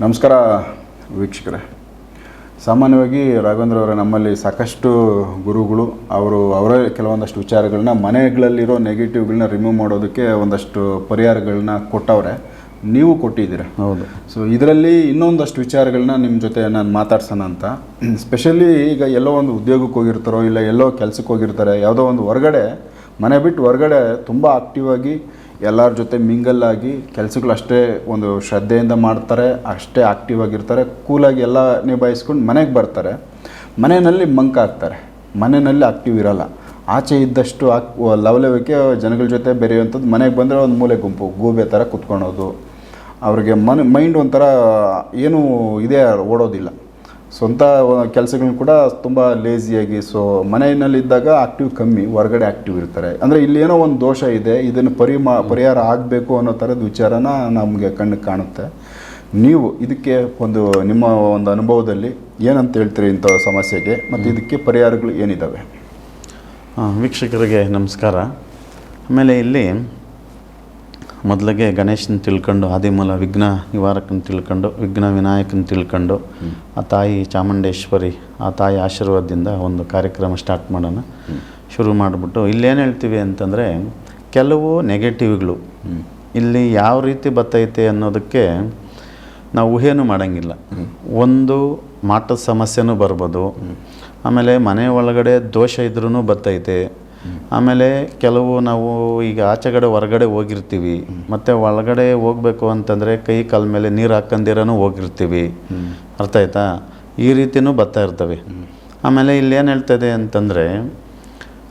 ನಮಸ್ಕಾರ ವೀಕ್ಷಕರೇ. ಸಾಮಾನ್ಯವಾಗಿ ರಾಘವೇಂದ್ರ ಅವರ ನಮ್ಮಲ್ಲಿ ಸಾಕಷ್ಟು ಗುರುಗಳು ಅವರು ಅವರೇ ಕೆಲವೊಂದಷ್ಟು ವಿಚಾರಗಳನ್ನ ಮನೆಗಳಲ್ಲಿರೋ ನೆಗೆಟಿವ್ಗಳನ್ನ ರಿಮೂವ್ ಮಾಡೋದಕ್ಕೆ ಒಂದಷ್ಟು ಪರಿಹಾರಗಳನ್ನ ಕೊಟ್ಟವ್ರೆ. ನೀವು ಕೊಟ್ಟಿದ್ದೀರ? ಹೌದು. ಸೊ ಇದರಲ್ಲಿ ಇನ್ನೊಂದಷ್ಟು ವಿಚಾರಗಳನ್ನ ನಿಮ್ಮ ಜೊತೆ ನಾನು ಮಾತಾಡ್ಸೋಣ ಅಂತ. ಸ್ಪೆಷಲಿ ಈಗ ಎಲ್ಲೋ ಒಂದು ಉದ್ಯೋಗಕ್ಕೆ ಹೋಗಿರ್ತಾರೋ ಇಲ್ಲ ಎಲ್ಲೋ ಕೆಲಸಕ್ಕೆ ಹೋಗಿರ್ತಾರೆ ಯಾವುದೋ ಒಂದು ಹೊರಗಡೆ ಮನೆ ಬಿಟ್ಟು ಹೊರಗಡೆ ತುಂಬ ಆಕ್ಟಿವ್ ಆಗಿ ಎಲ್ಲರ ಜೊತೆ ಮಿಂಗಲ್ ಆಗಿ ಕೆಲಸಗಳು ಅಷ್ಟೇ ಒಂದು ಶ್ರದ್ಧೆಯಿಂದ ಮಾಡ್ತಾರೆ, ಅಷ್ಟೇ ಆಕ್ಟಿವ್ ಆಗಿರ್ತಾರೆ ಕೂಲಾಗಿ ಎಲ್ಲ ನಿಭಾಯಿಸ್ಕೊಂಡು ಮನೆಗೆ ಬರ್ತಾರೆ. ಮನೆಯಲ್ಲಿ ಮಂಕ್ ಆಗ್ತಾರೆ ಮನೆಯಲ್ಲಿ ಆಕ್ಟಿವ್ ಇರಲ್ಲ. ಆಚೆ ಇದ್ದಷ್ಟು ಆಕ್ ಲವಲವಿಕೆ ಜನಗಳ ಜೊತೆ ಬೆರೆಯುವಂಥದ್ದು ಮನೆಗೆ ಬಂದರೆ ಒಂದು ಮೂಲೆ ಗುಂಪು, ಗೂಬೆ ಥರ ಕುತ್ಕೊಳೋದು. ಅವ್ರಿಗೆ ಮನ್ ಮೈಂಡ್ ಒಂಥರ ಏನೂ ಇದೇ ಓಡೋದಿಲ್ಲ. ಸ್ವಂತ ಕೆಲಸಗಳನ್ನ ಕೂಡ ತುಂಬ ಲೇಸಿಯಾಗಿ ಸೊ ಮನೆಯಲ್ಲಿದ್ದಾಗ ಆಕ್ಟಿವ್ ಕಮ್ಮಿ ಹೊರಗಡೆ ಆಕ್ಟಿವ್ ಇರ್ತಾರೆ. ಅಂದರೆ ಇಲ್ಲಿ ಏನೋ ಒಂದು ದೋಷ ಇದೆ ಇದನ್ನು ಪರಿಮಾ ಪರಿಹಾರ ಆಗಬೇಕು ಅನ್ನೋ ಥರದ ವಿಚಾರನ ನಮಗೆ ಕಣ್ಣಿಗೆ ಕಾಣುತ್ತೆ. ನೀವು ಇದಕ್ಕೆ ಒಂದು ನಿಮ್ಮ ಒಂದು ಅನುಭವದಲ್ಲಿ ಏನಂತ ಹೇಳ್ತೀರಿ ಇಂಥ ಸಮಸ್ಯೆಗೆ? ಮತ್ತು ಇದಕ್ಕೆ ಪರಿಹಾರಗಳು ಏನಿದ್ದಾವೆ ವೀಕ್ಷಕರಿಗೆ ನಮಸ್ಕಾರ. ಆಮೇಲೆ ಇಲ್ಲಿ ಮೊದಲಿಗೆ ಗಣೇಶನ ತಿಳ್ಕೊಂಡು, ಆದಿಮೂಲ ವಿಘ್ನ ನಿವಾರಕನ ತಿಳ್ಕೊಂಡು, ವಿಘ್ನ ವಿನಾಯಕನ ತಿಳ್ಕೊಂಡು, ಆ ತಾಯಿ ಚಾಮುಂಡೇಶ್ವರಿ, ಆ ತಾಯಿ ಆಶೀರ್ವಾದದಿಂದ ಒಂದು ಕಾರ್ಯಕ್ರಮ ಸ್ಟಾರ್ಟ್ ಮಾಡೋಣ. ಶುರು ಮಾಡಿಬಿಟ್ಟು ಇಲ್ಲೇನು ಹೇಳ್ತೀವಿ ಅಂತಂದರೆ ಕೆಲವು ನೆಗೆಟಿವ್ಗಳು ಇಲ್ಲಿ ಯಾವ ರೀತಿ ಬತ್ತೈತೆ ಅನ್ನೋದಕ್ಕೆ ನಾವು ಊಹೆನೂ ಮಾಡೋಂಗಿಲ್ಲ. ಒಂದು ಮಾಟದ ಸಮಸ್ಯೆನೂ ಬರ್ಬೋದು. ಆಮೇಲೆ ಮನೆ ಒಳಗಡೆ ದೋಷ ಇದ್ರೂ ಬರ್ತೈತೆ ಆಮೇಲೆ ಕೆಲವು ನಾವು ಈಗ ಆಚೆಗಡೆ ಹೊರಗಡೆ ಹೋಗಿರ್ತೀವಿ. ಮತ್ತು ಒಳಗಡೆ ಹೋಗ್ಬೇಕು ಅಂತಂದರೆ ಕೈ ಕಾಲ ಮೇಲೆ ನೀರು ಹಾಕ್ಕಂದಿರನೂ ಹೋಗಿರ್ತೀವಿ. ಅರ್ಥ ಆಯ್ತಾ? ಈ ರೀತಿನೂ ಬರ್ತಾ ಇರ್ತವೆ. ಆಮೇಲೆ ಇಲ್ಲಿ ಏನು ಹೇಳ್ತದೆ ಅಂತಂದರೆ,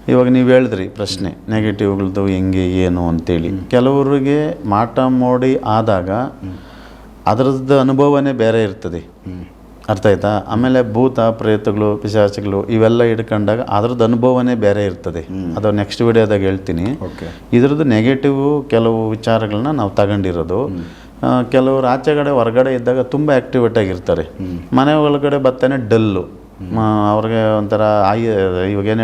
ಇವಾಗ ನೀವು ಹೇಳಿದ್ರಿ ಪ್ರಶ್ನೆ ನೆಗೆಟಿವ್ಗಳದ್ದು ಹೆಂಗೆ, ಏನು ಅಂತೇಳಿ. ಕೆಲವರಿಗೆ ಮಾಟ ಮೋಡಿ ಆದಾಗ ಅದರದ್ದು ಅನುಭವನೇ ಬೇರೆ ಇರ್ತದೆ. ಅರ್ಥ ಆಯ್ತಾ? ಆಮೇಲೆ ಭೂತ ಪ್ರೇತಗಳು ಪಿಶಾಚಿಗಳು ಇವೆಲ್ಲ ಹಿಡ್ಕೊಂಡಾಗ ಅದ್ರದ್ದು ಅನುಭವನೇ ಬೇರೆ ಇರ್ತದೆ. ಅದು ನೆಕ್ಸ್ಟ್ ವಿಡಿಯೋದಾಗ ಹೇಳ್ತೀನಿ. ಇದ್ರದ್ದು ನೆಗೆಟಿವ್ ಕೆಲವು ವಿಚಾರಗಳನ್ನ ನಾವು ತಗೊಂಡಿರೋದು. ಕೆಲವು ಕೆಲವರು ಆಚೆಗಡೆ ಹೊರಗಡೆ ಇದ್ದಾಗ ತುಂಬ ಆ್ಯಕ್ಟಿವೇಟ್ ಆಗಿರ್ತಾರೆ. ಮನೆ ಒಳಗಡೆ ಬರ್ತಾನೆ ಡಲ್ಲು. ಅವ್ರಿಗೆ ಒಂಥರ ಆಯ ಇವಾಗ ಏನು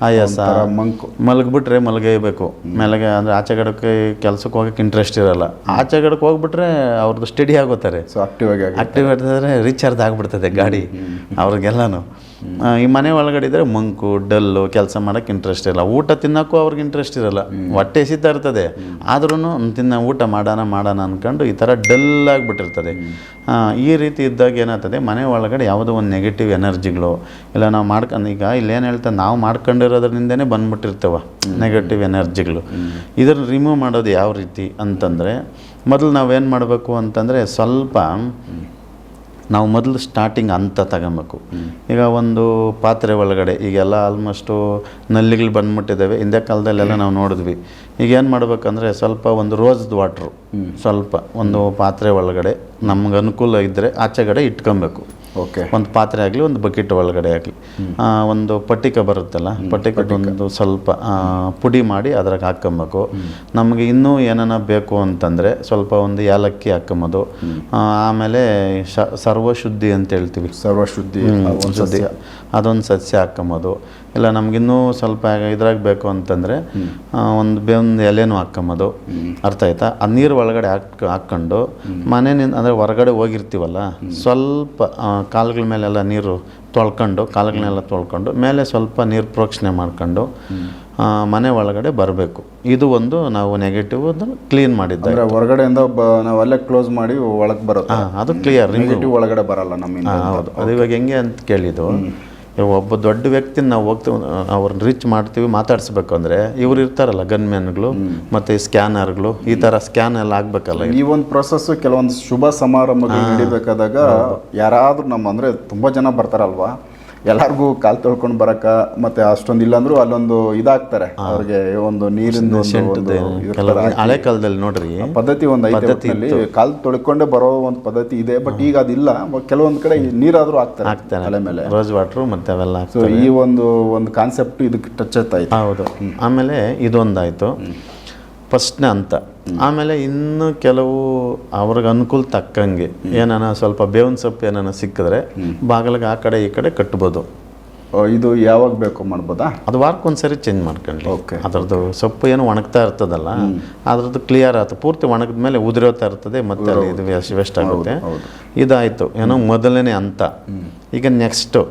ಆಯಾಸ. ಮಂಕ್. ಮಲಗಿಬಿಟ್ರೆ ಮಲಗೇಬೇಕು. ಮೇಲೆಗೆ ಅಂದರೆ ಆಚೆಗಡಕ್ಕೆ ಕೆಲಸಕ್ಕೆ ಹೋಗಕ್ಕೆ ಇಂಟ್ರೆಸ್ಟ್ ಇರಲ್ಲ. ಆಚೆಗಡಕ್ಕೆ ಹೋಗ್ಬಿಟ್ರೆ ಅವ್ರದ್ದು ಸ್ಟಡಿ ಆಗೋತಾರೆ. ಸೊ ಆಕ್ಟಿವ್ ಆಗಿ ಆಕ್ಟಿವ್ ಆಗ್ತಾರೆ ರೀಚಾರ್ಜ್ ಆಗಿಬಿಡ್ತದೆ ಗಾಡಿ. ಅವ್ರಿಗೆಲ್ಲನೂ. ಈ ಮನೆ ಒಳಗಡೆ ಇದ್ದರೆ ಮಂಕು ಡಲ್ಲು ಕೆಲಸ ಮಾಡೋಕ್ಕೆ ಇಂಟ್ರೆಸ್ಟ್ ಇರಲ್ಲ. ಊಟ ತಿನ್ನೋಕ್ಕೂ ಅವ್ರಿಗೆ ಇಂಟ್ರೆಸ್ಟ್ ಇರಲ್ಲ. ಹೊಟ್ಟೆ ಸಿದ್ಧ ಇರ್ತದೆ. ಆದ್ರೂ ತಿನ್ನ ಊಟ ಮಾಡೋಣ ಮಾಡೋಣ ಅಂದ್ಕೊಂಡು ಈ ಥರ ಡಲ್ ಆಗಿಬಿಟ್ಟಿರ್ತದೆ. ಈ ರೀತಿ ಇದ್ದಾಗ ಏನಾಗ್ತದೆ ಮನೆ ಒಳಗಡೆ ಯಾವುದೋ ಒಂದು ನೆಗೆಟಿವ್ ಎನರ್ಜಿಗಳು ಇಲ್ಲ ನಾವು ಮಾಡ್ಕೊಂಡು ಈಗ ಇಲ್ಲೇನು ಹೇಳ್ತಾರೆ ನಾವು ಮಾಡ್ಕೊಂಡಿರೋದ್ರಿಂದನೇ ಬಂದ್ಬಿಟ್ಟಿರ್ತೇವೆ ನೆಗೆಟಿವ್ ಎನರ್ಜಿಗಳು ಇದನ್ನು ರಿಮೂವ್ ಮಾಡೋದು ಯಾವ ರೀತಿ ಅಂತಂದರೆ ಮೊದಲು ನಾವೇನು ಮಾಡಬೇಕು ಅಂತಂದರೆ ಸ್ವಲ್ಪ ನಾವು ಮೊದಲು ಸ್ಟಾರ್ಟಿಂಗ್ ಅಂತ ತಗೊಬೇಕು. ಈಗ ಒಂದು ಪಾತ್ರೆ ಒಳಗಡೆ ಈಗೆಲ್ಲ ಆಲ್ಮೋಸ್ಟು ನಲ್ಲಿಗಳು ಬಂದ್ಬಿಟ್ಟಿದ್ದಾವೆ. ಹಿಂದೆ ಕಾಲದಲ್ಲೆಲ್ಲ ನಾವು ನೋಡಿದ್ವಿ. ಈಗ ಏನು ಮಾಡ್ಬೇಕಂದ್ರೆ ಸ್ವಲ್ಪ ಒಂದು ರೋಸ್ದ್ ವಾಟ್ರು ಸ್ವಲ್ಪ ಒಂದು ಪಾತ್ರೆ ಒಳಗಡೆ ನಮ್ಗೆ ಅನುಕೂಲ ಇದ್ದರೆ ಆಚೆಗಡೆ ಇಟ್ಕೊಬೇಕು. ಓಕೆ ಒಂದು ಪಾತ್ರೆ ಆಗಲಿ ಒಂದು ಬಕೆಟ್ ಒಳಗಡೆ ಆಗಲಿ. ಒಂದು ಪಟ್ಟಿಕ ಬರುತ್ತಲ್ಲ ಪಟ್ಟಿಕ. ಒಂದು ಸ್ವಲ್ಪ ಪುಡಿ ಮಾಡಿ ಅದ್ರಾಗ ಹಾಕ್ಕೊಬೇಕು. ನಮಗೆ ಇನ್ನೂ ಏನನ ಬೇಕು ಅಂತಂದರೆ ಸ್ವಲ್ಪ ಒಂದು ಏಲಕ್ಕಿ ಹಾಕ್ಕೊಂಬೋದು. ಆಮೇಲೆ ಸರ್ವಶುದ್ಧಿ ಅಂತ ಹೇಳ್ತೀವಿ. ಸರ್ವಶುದ್ಧಿ ಅದೊಂದು ಸಸ್ಯ ಹಾಕ್ಕೊಂಬೋದು. ಇಲ್ಲ ನಮಗಿನ್ನೂ ಸ್ವಲ್ಪ ಇದ್ರಾಗ ಬೇಕು ಅಂತಂದರೆ ಒಂದು ಬೆಂದು ಎಲೆನೂ ಹಾಕ್ಕೊಂಬೋದು ಅರ್ಥ ಆಯ್ತಾ? ಆ ನೀರು ಒಳಗಡೆ ಹಾಕ್ ಹಾಕ್ಕೊಂಡು ಮನೆಯಿಂದ ಅಂದರೆ ಹೊರಗಡೆ ಹೋಗಿರ್ತೀವಲ್ಲ ಸ್ವಲ್ಪ ಕಾಲುಗಳ ಮೇಲೆಲ್ಲ ನೀರು ತೊಳ್ಕೊಂಡು ಕಾಲುಗಳನ್ನೆಲ್ಲ ತೊಳ್ಕೊಂಡು ಮೇಲೆ ಸ್ವಲ್ಪ ನೀರು ಪ್ರೋಕ್ಷಣೆ ಮಾಡ್ಕೊಂಡು ಮನೆ ಒಳಗಡೆ ಬರಬೇಕು. ಇದು ಒಂದು ನಾವು ನೆಗೆಟಿವ್ ಕ್ಲೀನ್ ಮಾಡಿದ್ದ ಹೊರಗಡೆಯಿಂದ ನಾವು ಅಲ್ಲೇ ಕ್ಲೋಸ್ ಮಾಡಿ ಒಳಗೆ ಬರುತ್ತೆ. ಅದು ಕ್ಲಿಯರ್ ನೆಗೆಟಿವ್ ಒಳಗಡೆ ಬರಲ್ಲ ನಮ್ಮಿಂದ ಹೌದು. ಅದು ಇವಾಗ ಹೆಂಗೆ ಅಂತ ಕೇಳಿದ್ದು ಒಬ್ಬ ದೊಡ್ಡ ವ್ಯಕ್ತಿನ ನಾವು ಹೋಗ್ತೀವಿ ಅವ್ರನ್ನ ರೀಚ್ ಮಾಡ್ತೀವಿ ಮಾತಾಡಿಸ್ಬೇಕು ಅಂದರೆ ಇವ್ರು ಇರ್ತಾರಲ್ಲ ಗನ್ಮ್ಯಾನ್ಗಳು ಮತ್ತು ಸ್ಕ್ಯಾನರ್ಗಳು ಈ ಥರ ಸ್ಕ್ಯಾನ್ ಎಲ್ಲ ಆಗಬೇಕಲ್ಲ ಈ ಒಂದು ಪ್ರೊಸೆಸ್ ಕೆಲವೊಂದು ಶುಭ ಸಮಾರಂಭಗಳು ನಡೀಬೇಕಾದಾಗ ಯಾರಾದರೂ ನಮ್ಮ ಅಂದರೆ ತುಂಬ ಜನ ಬರ್ತಾರಲ್ವಾ? ಎಲ್ಲಾರ್ಗೂ ಕಾಲು ತೊಳ್ಕೊಂಡು ಬರಕ ಮತ್ತೆ ಅಷ್ಟೊಂದು ಇಲ್ಲಾಂದ್ರೂ ಅಲ್ಲೊಂದು ಇದಾಗ್ತಾರೆ. ಅವ್ರಿಗೆ ಒಂದು ನೀರಿನ ಹಳೆ ಕಾಲದಲ್ಲಿ ನೋಡ್ರಿ ಪದ್ಧತಿ ಒಂದು ಐತೆ ಕಾಲು ಕಾಲ್ ತೊಳ್ಕೊಂಡೇ ಬರೋ ಒಂದು ಪದ್ಧತಿ ಇದೆ ಬಟ್ ಈಗ ಅದಿಲ್ಲ. ಕೆಲವೊಂದ್ ಕಡೆ ನೀರಾದ್ರೂ ಆಗ್ತಾರೆ ತಲೆ ಮೇಲೆ. ರೋಸ್ ವಾಟರ್ ಮತ್ತೆ ಅವೆಲ್ಲ ಈ ಒಂದು ಒಂದು ಕಾನ್ಸೆಪ್ಟ್ ಇದಕ್ಕೆ ಟಚ್ ಆಯ್ತು. ಹೌದು. ಆಮೇಲೆ ಇದೊಂದಾಯಿತು. ಫಸ್ಟ್ನೇ ಅಂತ ಆಮೇಲೆ ಇನ್ನು ಕೆಲವು ಅವ್ರಿಗೆ ಅನುಕೂಲ ತಕ್ಕಂಗೆ ಏನಾನ ಸ್ವಲ್ಪ ಬೇವಿನ ಸೊಪ್ಪು ಏನಾನ ಸಿಕ್ಕಿದ್ರೆ ಬಾಗಿಲಿಗೆ ಆ ಕಡೆ ಈ ಕಡೆ ಕಟ್ಬೋದು. ಇದು ಯಾವಾಗ ಬೇಕು ಮಾಡ್ಬೋದಾ? ಅದು ವಾರಕ್ಕೊಂದ್ಸರಿ ಚೇಂಜ್ ಮಾಡ್ಕೊಂಡು ಓಕೆ. ಅದರದ್ದು ಸೊಪ್ಪು ಏನು ಒಣಗ್ತಾ ಇರ್ತದಲ್ಲ ಅದ್ರದ್ದು ಕ್ಲಿಯರ್ ಆಯ್ತು ಪೂರ್ತಿ ಒಣಗಿದ ಮೇಲೆ ಉದುರೋತಾ ಇರ್ತದೆ ಮತ್ತೆ ಅಲ್ಲಿ ಇದು ವೇಸ್ಟ್ ಆಗುತ್ತೆ. ಇದಾಯಿತು. ಏನೋ ಮೊದಲನೇ ಅಂತ ಈಗ ನೆಕ್ಸ್ಟು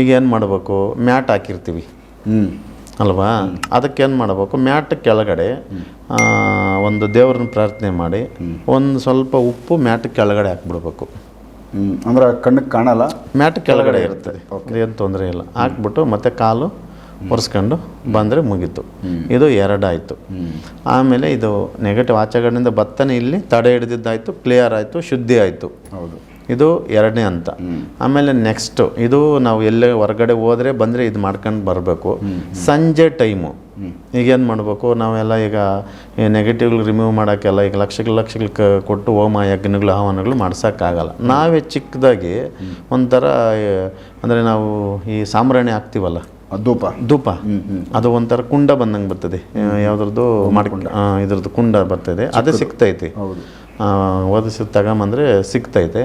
ಈಗ ಏನು ಮಾಡಬೇಕು? ಮ್ಯಾಟ್ ಹಾಕಿರ್ತೀವಿ. ಹ್ಞೂ ಅಲ್ವಾ? ಅದಕ್ಕೆ ಏನು ಮಾಡಬೇಕು? ಮ್ಯಾಟ್ ಕೆಳಗಡೆ ಒಂದು ದೇವ್ರನ್ನ ಪ್ರಾರ್ಥನೆ ಮಾಡಿ ಒಂದು ಸ್ವಲ್ಪ ಉಪ್ಪು ಮ್ಯಾಟ್ ಕೆಳಗಡೆ ಹಾಕ್ಬಿಡ್ಬೇಕು. ಅಂದ್ರೆ ಕಣ್ಣಿಗೆ ಕಾಣಲ್ಲ? ಮ್ಯಾಟ್ ಕೆಳಗಡೆ ಇರ್ತದೆ. ಏನು ತೊಂದರೆ ಇಲ್ಲ. ಹಾಕ್ಬಿಟ್ಟು ಮತ್ತೆ ಕಾಲು ಒರೆಸ್ಕೊಂಡು ಬಂದರೆ ಮುಗೀತು. ಇದು ಎರಡಾಯಿತು. ಆಮೇಲೆ ಇದು ನೆಗೆಟಿವ್ ಆಚೆಗಡೆಯಿಂದ ಭತ್ತನೇ ಇಲ್ಲಿ ತಡೆ ಹಿಡಿದಿದ್ದಾಯಿತು ಕ್ಲಿಯರ್ ಆಯಿತು ಶುದ್ಧಿ ಆಯಿತು. ಹೌದು. ಇದು ಎರಡನೇ ಅಂತ ಆಮೇಲೆ ನೆಕ್ಸ್ಟು ಇದು ನಾವು ಎಲ್ಲೇ ಹೊರಗಡೆ ಹೋದರೆ ಬಂದರೆ ಇದು ಮಾಡ್ಕೊಂಡು ಬರಬೇಕು. ಸಂಜೆ ಟೈಮು ಈಗ ಏನು ಮಾಡಬೇಕು? ನಾವೆಲ್ಲ ಈಗ ನೆಗೆಟಿವ್ಗಳು ರಿಮೂವ್ ಮಾಡೋಕ್ಕೆಲ್ಲ ಈಗ ಲಕ್ಷಗಳು ಲಕ್ಷಗಳು ಕೊಟ್ಟು ಹೋಮ ಯಜ್ಞಗಳು ಹವನಗಳು ಮಾಡ್ಸೋಕ್ಕಾಗಲ್ಲ. ನಾವೇ ಚಿಕ್ಕದಾಗಿ ಒಂಥರ ಅಂದರೆ ನಾವು ಈ ಸಾಂಬ್ರಾಣಿ ಹಾಕ್ತೀವಲ್ಲ? ಧೂಪ. ಧೂಪ. ಅದು ಒಂಥರ ಕುಂಡ ಬಂದಂಗೆ ಬರ್ತದೆ. ಯಾವ್ದ್ರದ್ದು ಮಾಡ್ಕೊಂಡು ಇದ್ರದ್ದು ಕುಂಡ ಬರ್ತದೆ. ಅದೇ ಸಿಗ್ತೈತಿ. ಓದಿಸಿ ತಗೊಂಬಂದ್ರೆ ಸಿಗ್ತೈತೆ.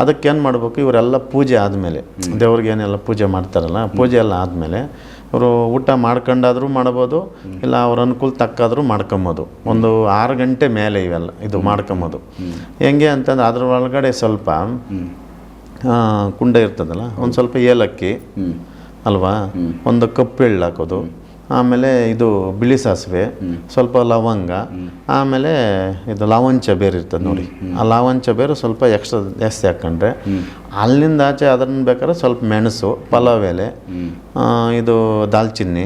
ಅದಕ್ಕೆ ಏನು ಮಾಡಬೇಕು ಇವರೆಲ್ಲ ಪೂಜೆ ಆದಮೇಲೆ. ದೇವ್ರಿಗೆ ಏನೆಲ್ಲ ಪೂಜೆ ಮಾಡ್ತಾರಲ್ಲ ಪೂಜೆ ಎಲ್ಲ ಆದಮೇಲೆ ಇವರು ಊಟ ಮಾಡ್ಕೊಂಡಾದರೂ ಮಾಡ್ಬೋದು ಇಲ್ಲ ಅವ್ರ ಅನುಕೂಲ ತಕ್ಕಾದರೂ ಮಾಡ್ಕೊಬೋದು. ಒಂದು ಆರು ಗಂಟೆ ಮೇಲೆ ಇವೆಲ್ಲ ಇದು ಮಾಡ್ಕೊಬೋದು. ಹೆಂಗೆ ಅಂತಂದ್ರೆ ಅದ್ರ ಒಳಗಡೆ ಸ್ವಲ್ಪ ಕುಂಡ ಇರ್ತದಲ್ಲ ಒಂದು ಸ್ವಲ್ಪ ಏಲಕ್ಕಿ ಅಲ್ವಾ? ಒಂದು ಕಪ್ಪು ಎಳ್ಳು ಹಾಕೋದು. ಆಮೇಲೆ ಇದು ಬಿಳಿ ಸಾಸಿವೆ ಸ್ವಲ್ಪ ಲವಂಗ ಆಮೇಲೆ ಇದು ಲಾವಂಚ ಬೇರು ಇರ್ತದೆ ನೋಡಿ. ಆ ಲಾವಂಚ ಬೇರು ಸ್ವಲ್ಪ ಎಕ್ಸ್ಟ್ರಾ ಜಾಸ್ತಿ ಹಾಕ್ಕೊಂಡ್ರೆ ಅಲ್ಲಿಂದ ಆಚೆ ಅದನ್ನ ಬೇಕಾದ್ರೆ ಸ್ವಲ್ಪ ಮೆಣಸು ಪಲಾವ್ ಎಲೆ ಇದು ದಾಲ್ಚಿನ್ನಿ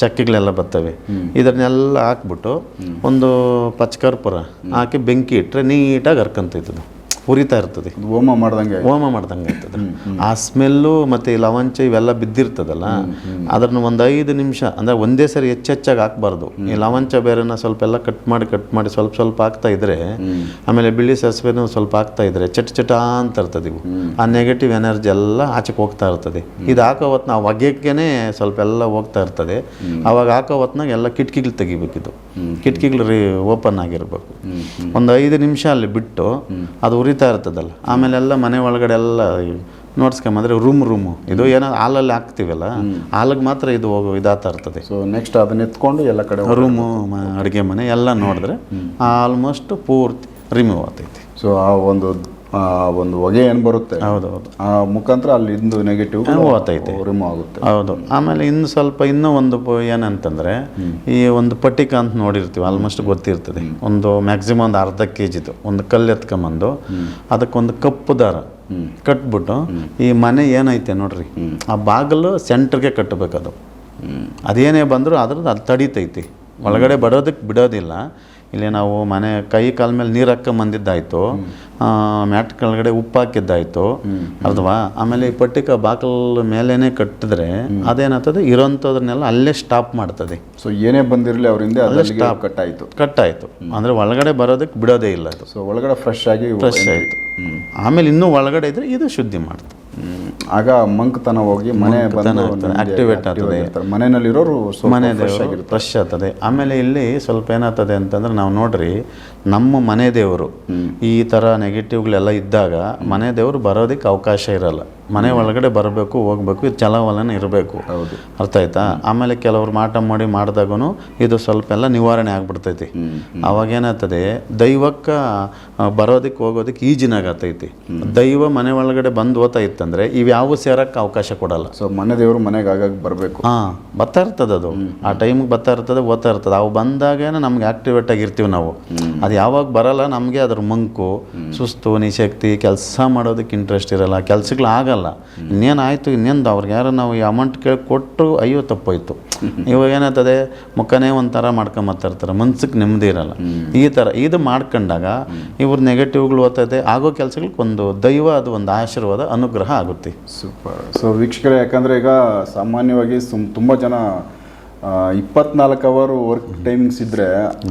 ಚಕ್ಕಿಗಳೆಲ್ಲ ಬರ್ತವೆ. ಇದನ್ನೆಲ್ಲ ಹಾಕ್ಬಿಟ್ಟು ಒಂದು ಪಚ್ಕರ್ಪುರ ಹಾಕಿ ಬೆಂಕಿ ಇಟ್ಟರೆ ನೀಟಾಗಿ ಹರ್ಕೊಂತೈತದು. ಉರಿತಾ ಇರ್ತದೆ. ಹೋಮ ಮಾಡ್ದಂಗೆ ಹೋಮ ಮಾಡ್ದಂಗೆ ಇರ್ತದೆ ಆ ಸ್ಮೆಲ್ಲು ಮತ್ತು ಈ ಲವಂಚ ಇವೆಲ್ಲ ಬಿದ್ದಿರ್ತದಲ್ಲ ಅದನ್ನು ಒಂದು ಐದು ನಿಮಿಷ ಅಂದರೆ ಒಂದೇ ಸರಿ ಹೆಚ್ಚೆಚ್ಚಾಗಿ ಹಾಕ್ಬಾರ್ದು. ಈ ಲವಂಚ ಬೇರೆನ ಸ್ವಲ್ಪ ಎಲ್ಲ ಕಟ್ ಮಾಡಿ ಕಟ್ ಮಾಡಿ ಸ್ವಲ್ಪ ಸ್ವಲ್ಪ ಹಾಕ್ತಾ ಇದ್ರೆ ಆಮೇಲೆ ಬಿಳಿ ಸಾಸಿವೆನೂ ಸ್ವಲ್ಪ ಹಾಕ್ತಾ ಇದ್ರೆ ಚಟ ಚಟ ಅಂತ ಇರ್ತದೆ ಇವು. ಆ ನೆಗೆಟಿವ್ ಎನರ್ಜಿ ಎಲ್ಲ ಆಚೆಗೆ ಹೋಗ್ತಾ ಇರ್ತದೆ. ಇದು ಹಾಕೋ ಹೊತ್ನ ನಾವು ಸ್ವಲ್ಪ ಎಲ್ಲ ಹೋಗ್ತಾ ಇರ್ತದೆ. ಅವಾಗ ಹಾಕೋ ಹೊತ್ನಾಗ ಎಲ್ಲ ಕಿಟಕಿಗಳು ತೆಗಿಬೇಕಿದು ಕಿಟಕಿಗಳು ರೀ ಓಪನ್ ಆಗಿರ್ಬೇಕು. ಒಂದು ಐದು ನಿಮಿಷ ಅಲ್ಲಿ ಬಿಟ್ಟು ಅದು ಉರಿತಾ ಇರ್ತದಲ್ಲ. ಆಮೇಲೆಲ್ಲ ಮನೆ ಒಳಗಡೆ ಎಲ್ಲ ನೋಡ್ಸ್ಕೊಂಬಂದ್ರೆ ರೂಮ್ ರೂಮು. ಇದು ಏನೋ ಹಾಲಲ್ಲಿ ಹಾಕ್ತಿವಲ್ಲ ಹಾಲಿಗೆ ಮಾತ್ರ ಇದು ಹೋಗೋ ಇದಾಗ್ತಾ ಇರ್ತದೆ. ಸೊ ನೆಕ್ಸ್ಟ್ ಅದನ್ನ ಎತ್ಕೊಂಡು ಎಲ್ಲ ಕಡೆ ರೂಮು ಅಡುಗೆ ಮನೆ ಎಲ್ಲ ನೋಡಿದ್ರೆ ಆಲ್ಮೋಸ್ಟ್ ಪೂರ್ತಿ ರಿಮೂವ್ ಆಗ್ತೈತಿ ಸೊ ಆ ಒಂದು ಒಂದು ಹೊಗೆ ಏನು ಬರುತ್ತೆ? ಹೌದು ಹೌದು ಆ ಮುಖಾಂತರ ಅಲ್ಲಿ ಇಂದು ನೆಗೆಟಿವ್. ರಿಮೂವ್ ಆಗುತ್ತೆ. ಹೌದು. ಆಮೇಲೆ ಇನ್ನು ಸ್ವಲ್ಪ ಇನ್ನೂ ಒಂದು ಏನಂತಂದರೆ ಏನಂತಂದ್ರೆ ಈ ಒಂದು ಪಟ್ಟಿಕ ಅಂತ ನೋಡಿರ್ತೀವಿ ಆಲ್ಮೋಸ್ಟ್ ಗೊತ್ತಿರ್ತದೆ. ಒಂದು ಮ್ಯಾಕ್ಸಿಮಮ್ ಒಂದು ಅರ್ಧ ಕೆ ಜಿದು ಒಂದು ಕಲ್ಲು ಎತ್ಕೊಂಬಂದು ಅದಕ್ಕೊಂದು ಕಪ್ಪು ದಾರ ಕಟ್ಬಿಟ್ಟು ಈ ಮನೆ ಏನೈತೆ ನೋಡ್ರಿ ಆ ಬಾಗಿಲು ಸೆಂಟ್ರಿಗೆ ಕಟ್ಟಬೇಕದು ಅದೇನೇ ಬಂದರೂ ಅದ್ರದ್ದು ಅದು ತಡಿತೈತಿ. ಒಳಗಡೆ ಬಡೋದಕ್ಕೆ ಬಿಡೋದಿಲ್ಲ. ಇಲ್ಲಿ ನಾವು ಮನೆ ಕೈ ಕಾಲ ಮೇಲೆ ನೀರು ಹಾಕೊಂಬಂದಿದ್ದಾಯ್ತು ಮ್ಯಾಟ್ ಕೆಳಗಡೆ ಉಪ್ಪು ಹಾಕಿದ್ದಾಯ್ತು. ಅಲ್ವಾ? ಆಮೇಲೆ ಈ ಪಟ್ಟಿಕ ಬಾಕಲ್ ಮೇಲೇನೆ ಕಟ್ಟಿದ್ರೆ ಅದೇನಾಗ್ತದೆ? ಇರೋಂಥದ್ರನ್ನೆಲ್ಲ ಅಲ್ಲೇ ಸ್ಟಾಪ್ ಮಾಡ್ತದೆ. ಸೊ ಏನೇ ಬಂದಿರಲಿ ಅವರಿಂದ ಅಲ್ಲೇ ಕಟ್ ಆಯಿತು ಕಟ್ಟಾಯಿತು. ಅಂದರೆ ಒಳಗಡೆ ಬರೋದಕ್ಕೆ ಬಿಡೋದೇ ಇಲ್ಲ ಅದು. ಸೊ ಒಳಗಡೆ ಫ್ರೆಶ್ ಆಗಿ ಫ್ರೆಶ್ ಆಯಿತು. ಆಮೇಲೆ ಇನ್ನೂ ಒಳಗಡೆ ಇದ್ರೆ ಇದು ಶುದ್ಧಿ ಮಾಡ್ತದೆ. ಆಗ ಮಂಕ್ತನ ಹೋಗಿ ಮನೆ ಆಕ್ಟಿವೇಟ್ ಆಗ್ತದೆ. ಮನೆಯಲ್ಲಿರೋರು ಮನೆ ದೇವರು ಫ್ರೆಶ್ ಆಗ್ತದೆ. ಆಮೇಲೆ ಇಲ್ಲಿ ಸ್ವಲ್ಪ ಏನಾಗ್ತದೆ ಅಂತಂದ್ರೆ ನಾವು ನೋಡ್ರಿ ನಮ್ಮ ಮನೆ ದೇವರು ಈ ಥರ ನೆಗೆಟಿವ್ಗಳೆಲ್ಲ ಇದ್ದಾಗ ಮನೆ ದೇವರು ಬರೋದಕ್ಕೆ ಅವಕಾಶ ಇರಲ್ಲ. ಮನೆ ಒಳಗಡೆ ಬರಬೇಕು ಹೋಗ್ಬೇಕು ಇದು ಚಲವಲನ ಇರಬೇಕು. ಹೌದು. ಅರ್ಥ ಆಯ್ತಾ? ಆಮೇಲೆ ಕೆಲವರು ಮಾಟ ಮಾಡಿ ಮಾಡಿದಾಗೂ ಇದು ಸ್ವಲ್ಪ ಎಲ್ಲ ನಿವಾರಣೆ ಆಗ್ಬಿಡ್ತೈತಿ. ಅವಾಗ ಏನಾಗ್ತದೆ ದೈವಕ್ಕೆ ಬರೋದಕ್ಕೆ ಹೋಗೋದಕ್ಕೆ ಈಜಿನಾಗತ್ತೈತಿ ದೈವ ಮನೆ ಒಳಗಡೆ ಬಂದು ಓದ್ತಾ ಇತ್ತಂದ್ರೆ ಇವ್ಯಾವು ಸೇರಕ್ಕೆ ಅವಕಾಶ ಕೊಡಲ್ಲ. ಸೊ ಮನೆ ದೇವರು ಮನೆಗೆ ಆಗಾಗ ಬರಬೇಕು. ಹಾಂ ಬರ್ತಾ ಇರ್ತದೆ ಅದು. ಆ ಟೈಮಿಗೆ ಬರ್ತಾ ಇರ್ತದೆ ಓದ್ತಾ ಇರ್ತದೆ. ಅವು ಬಂದಾಗೇನೆ ನಮ್ಗೆ ಆಕ್ಟಿವೇಟ್ ಆಗಿರ್ತೀವಿ ನಾವು. ಅದು ಯಾವಾಗ ಬರಲ್ಲ ನಮಗೆ ಅದ್ರ ಮಂಕು ಸುಸ್ತು ನಿಶಕ್ತಿ ಕೆಲಸ ಮಾಡೋದಕ್ಕೆ ಇಂಟ್ರೆಸ್ಟ್ ಇರಲ್ಲ. ಕೆಲಸಗಳು ಆಗಲ್ಲ. ಇನ್ನೇನು ಆಯಿತು ಇನ್ನೇನು ಅವ್ರಿಗೆ ಯಾರು ನಾವು ಈ ಅಮೌಂಟ್ ಕೇಳಿ ಕೊಟ್ಟರು ಅಯ್ಯೋ ತಪ್ಪೋಯ್ತು ಇವಾಗ ಏನಾಗ್ತದೆ ಮುಖನೇ ಒಂಥರ ಮಾಡ್ಕೊಂಬತ್ತಿರ್ತಾರೆ ಮನ್ಸಿಗೆ ನೆಮ್ಮದಿ ಇರಲ್ಲ. ಈ ಥರ ಇದು ಮಾಡ್ಕೊಂಡಾಗ ಇವ್ರ ನೆಗೆಟಿವ್ಗಳು ಓದ್ತದೆ ಆಗೋ ಕೆಲಸಗಳಿಗೆ ಒಂದು ದೈವ ಅದು ಒಂದು ಆಶೀರ್ವಾದ ಅನುಗ್ರಹ ಆಗುತ್ತೆ. ಸೂಪರ್. ಸೊ ವೀಕ್ಷಕರೇ ಯಾಕಂದರೆ ಈಗ ಸಾಮಾನ್ಯವಾಗಿ ಸುಮ್ ತುಂಬ ಜನ ಇಪ್ಪತ್ನಾಲ್ಕು ಅವರ್ ವರ್ಕ್ ಟೈಮಿಂಗ್ಸ್ ಇದ್ದರೆ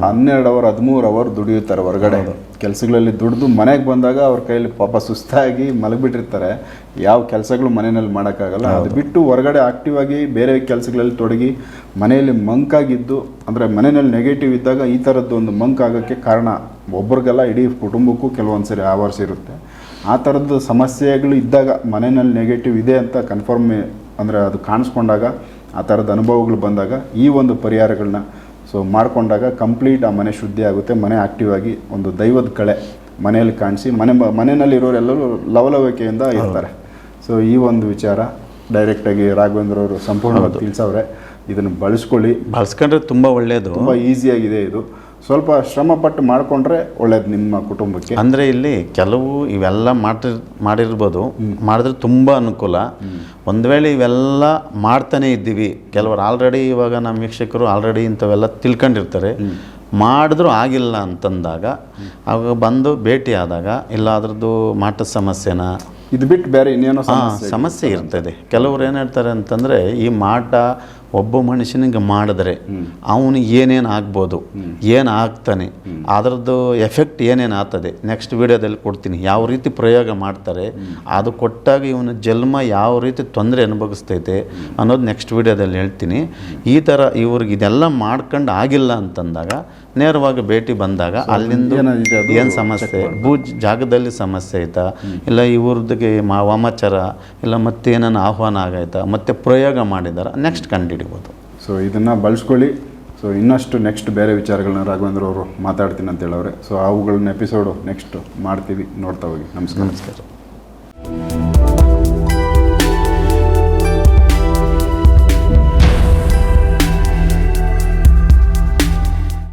ಹನ್ನೆರಡು ಅವರ್ ಹದಿಮೂರು ಅವರ್ ದುಡಿಯುತ್ತಾರೆ ಹೊರಗಡೆ. ಕೆಲಸಗಳಲ್ಲಿ ದುಡಿದು ಮನೆಗೆ ಬಂದಾಗ ಅವ್ರ ಕೈಯಲ್ಲಿ ಪಾಪ ಸುಸ್ತಾಗಿ ಮಲಗಿಬಿಟ್ಟಿರ್ತಾರೆ. ಯಾವ ಕೆಲಸಗಳು ಮನೆಯಲ್ಲಿ ಮಾಡೋಕ್ಕಾಗಲ್ಲ. ಅದು ಬಿಟ್ಟು ಹೊರಗಡೆ ಆಕ್ಟಿವ್ ಆಗಿ ಬೇರೆ ಕೆಲಸಗಳಲ್ಲಿ ತೊಡಗಿ ಮನೆಯಲ್ಲಿ ಮಂಕಾಗಿದ್ದು ಅಂದರೆ ಮನೆಯಲ್ಲಿ ನೆಗೆಟಿವ್ ಇದ್ದಾಗ ಈ ಥರದ್ದು ಒಂದು ಮಂಕ್ ಆಗೋಕ್ಕೆ ಕಾರಣ ಒಬ್ರಿಗೆಲ್ಲ ಇಡೀ ಕುಟುಂಬಕ್ಕೂ ಕೆಲವೊಂದು ಸರಿ ಆವರಿಸಿರುತ್ತೆ ಆ ಥರದ್ದು ಸಮಸ್ಯೆಗಳು ಇದ್ದಾಗ ಮನೆಯಲ್ಲಿ ನೆಗೆಟಿವ್ ಇದೆ ಅಂತ ಕನ್ಫರ್ಮ್ ಅಂದರೆ ಅದು ಕಾಣಿಸ್ಕೊಂಡಾಗ ಆ ಥರದ ಅನುಭವಗಳು ಬಂದಾಗ ಈ ಒಂದು ಪರಿಹಾರಗಳನ್ನ ಸೊ ಮಾಡಿಕೊಂಡಾಗ ಕಂಪ್ಲೀಟ್ ಆ ಮನೆ ಶುದ್ಧಿ ಆಗುತ್ತೆ ಮನೆ ಆಕ್ಟಿವ್ ಆಗಿ ಒಂದು ದೈವದ ಕಳೆ ಮನೆಯಲ್ಲಿ ಕಾಣಿಸಿ ಮನೆ ಮನೆಯಲ್ಲಿರೋರೆಲ್ಲರೂ ಲವಲವಿಕೆಯಿಂದ ಇರ್ತಾರೆ. ಸೊ ಈ ಒಂದು ವಿಚಾರ ಡೈರೆಕ್ಟಾಗಿ ರಾಘವೇಂದ್ರ ಅವರು ಸಂಪೂರ್ಣವಾಗಿ ತಿಳಿಸವ್ರೆ. ಇದನ್ನು ಬಳಸ್ಕೊಳ್ಳಿ. ಬಳಸ್ಕೊಂಡ್ರೆ ತುಂಬ ಒಳ್ಳೆಯದು ತುಂಬ ಈಸಿಯಾಗಿದೆ ಇದು. ಸ್ವಲ್ಪ ಶ್ರಮ ಪಟ್ಟು ಮಾಡಿಕೊಂಡ್ರೆ ಒಳ್ಳೇದು ನಿಮ್ಮ ಕುಟುಂಬಕ್ಕೆ. ಅಂದರೆ ಇಲ್ಲಿ ಕೆಲವು ಇವೆಲ್ಲ ಮಾಡಿ ಮಾಡಿರ್ಬೋದು. ಮಾಡಿದ್ರೆ ತುಂಬ ಅನುಕೂಲ. ಒಂದು ವೇಳೆ ಇವೆಲ್ಲ ಮಾಡ್ತಾನೆ ಇದ್ದೀವಿ. ಕೆಲವರು ಆಲ್ರೆಡಿ ಇವಾಗ ನಮ್ಮ ವೀಕ್ಷಕರು ಆಲ್ರೆಡಿ ಇಂಥವೆಲ್ಲ ತಿಳ್ಕೊಂಡಿರ್ತಾರೆ. ಮಾಡಿದ್ರೂ ಆಗಿಲ್ಲ ಅಂತಂದಾಗ ಆಗ ಬಂದು ಭೇಟಿ ಆದಾಗ ಇಲ್ಲ ಅದ್ರದ್ದು ಮಾಟದ ಸಮಸ್ಯೆನ? ಇದು ಬಿಟ್ಟು ಬೇರೆ ಇನ್ನೇನೋ ಸಮಸ್ಯೆ ಇರ್ತದೆ. ಕೆಲವ್ರು ಏನು ಹೇಳ್ತಾರೆ ಅಂತಂದರೆ ಈ ಮಾಟ ಒಬ್ಬ ಮನುಷ್ಯನಿಗೆ ಮಾಡಿದ್ರೆ ಅವನು ಏನೇನು ಆಗ್ಬೋದು ಏನು ಆಗ್ತಾನೆ ಅದರದ್ದು ಎಫೆಕ್ಟ್ ಏನೇನು ಆಗ್ತದೆ ನೆಕ್ಸ್ಟ್ ವಿಡಿಯೋದಲ್ಲಿ ಕೊಡ್ತೀನಿ. ಯಾವ ರೀತಿ ಪ್ರಯೋಗ ಮಾಡ್ತಾರೆ ಅದು ಕೊಟ್ಟಾಗ ಇವನ ಜನ್ಮ ಯಾವ ರೀತಿ ತೊಂದರೆ ಅನುಭವಿಸ್ತೈತೆ ಅನ್ನೋದು ನೆಕ್ಸ್ಟ್ ವಿಡಿಯೋದಲ್ಲಿ ಹೇಳ್ತೀನಿ. ಈ ಥರ ಇವ್ರಿಗೆ ಇದೆಲ್ಲ ಮಾಡ್ಕೊಂಡು ಆಗಿಲ್ಲ ಅಂತಂದಾಗ ನೇರವಾಗಿ ಭೇಟಿ ಬಂದಾಗ ಅಲ್ಲಿಂದ ಏನು ಸಮಸ್ಯೆ? ಭೂ ಜಾಗದಲ್ಲಿ ಸಮಸ್ಯೆ ಐತಾ ಇಲ್ಲ ಇವ್ರದ್ದಿಗೆ ಮಾ ವಾಮಾಚಾರ ಇಲ್ಲ ಮತ್ತೇನನ್ನ ಆಹ್ವಾನ ಆಗೈತಾ? ಮತ್ತೆ ಪ್ರಯೋಗ ಮಾಡಿದಾರ? ನೆಕ್ಸ್ಟ್ ಕಂಡುಹಿಡಿಬೋದು. ಸೊ ಇದನ್ನು ಬಳಸ್ಕೊಳ್ಳಿ. ಸೊ ಇನ್ನಷ್ಟು ನೆಕ್ಸ್ಟ್ ಬೇರೆ ವಿಚಾರಗಳನ್ನ ರಾಘವೇಂದ್ರ ಅವರು ಮಾತಾಡ್ತೀನಿ ಅಂತ ಹೇಳವ್ರೆ. ಸೊ ಅವುಗಳನ್ನ ಎಪಿಸೋಡು ನೆಕ್ಸ್ಟ್ ಮಾಡ್ತೀವಿ. ನೋಡ್ತಾ ಹೋಗಿ. ನಮಸ್ಕಾರ. ನಮಸ್ಕಾರ.